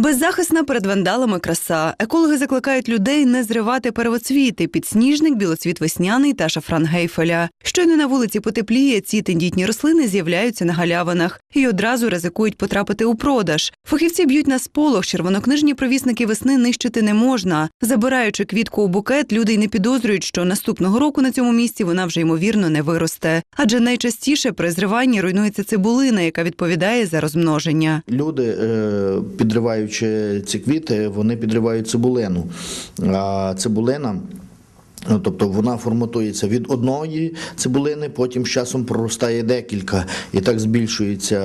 Беззахисна перед вандалами краса. Екологи закликають людей не зривати первоцвіти підсніжник, білоцвіт весняний та шафран гейфеля. Щойно на вулиці потепліє, ці тендітні рослини з'являються на галявинах і одразу ризикують потрапити у продаж. Фахівці б'ють на сполох, червонокнижні провісники весни нищити не можна. Забираючи квітку у букет, люди й не підозрюють, що наступного року на цьому місці вона вже ймовірно не виросте. Адже найчастіше при зриванні руйнується цибулина, яка відповідає за розмноження. Люди, е, підриваючи ці квіти, вони підривають цибулину. А цибулина. Ну, Тобто вона форматується від одної цибулини, потім з часом проростає декілька, і так збільшуються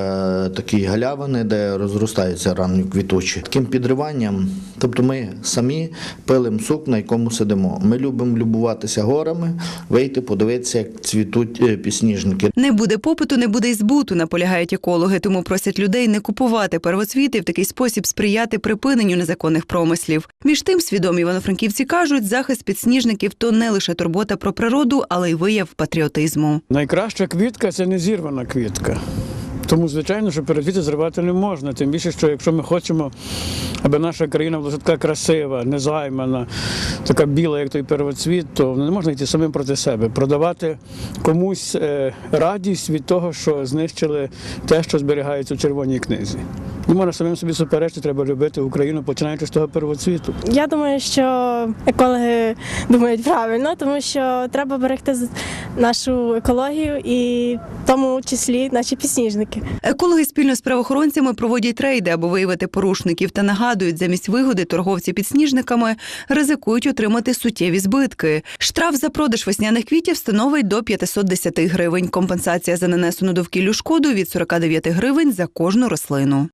такі галявини, де розростаються ранні квіточі. Таким підриванням, тобто ми самі пилимо сук, на якому сидимо. Ми любимо любуватися горами, вийти, подивитися, як цвітуть е, підсніжники. Не буде попиту, не буде й збуту, наполягають екологи, тому просять людей не купувати первоцвіти в такий спосіб сприяти припиненню незаконних промислів. Між тим, свідомі івано-франківці кажуть, захист підсніжників то не лише турбота про природу, але й вияв патріотизму. Найкраща квітка це не зірвана квітка. Тому, звичайно, що передвіти зривати не можна. Тим більше, що якщо ми хочемо, аби наша країна була така красива, незаймана, така біла, як той первоцвіт, то не можна йти самим проти себе, продавати комусь е, радість від того, що знищили те, що зберігається в червоній книзі. Не можна самим собі суперечити, треба любити Україну, починаючи з того первоцвіту. Я думаю, що екологи думають правильно, тому що треба берегти нашу екологію і в тому числі наші підсніжники. Екологи спільно з правоохоронцями проводять рейди, аби виявити порушників та нагадують, замість вигоди торговці підсніжниками ризикують отримати суттєві збитки. Штраф за продаж весняних квітів становить до 510 гривень. Компенсація за нанесену довкіллю шкоду від 49 гривень за кожну рослину.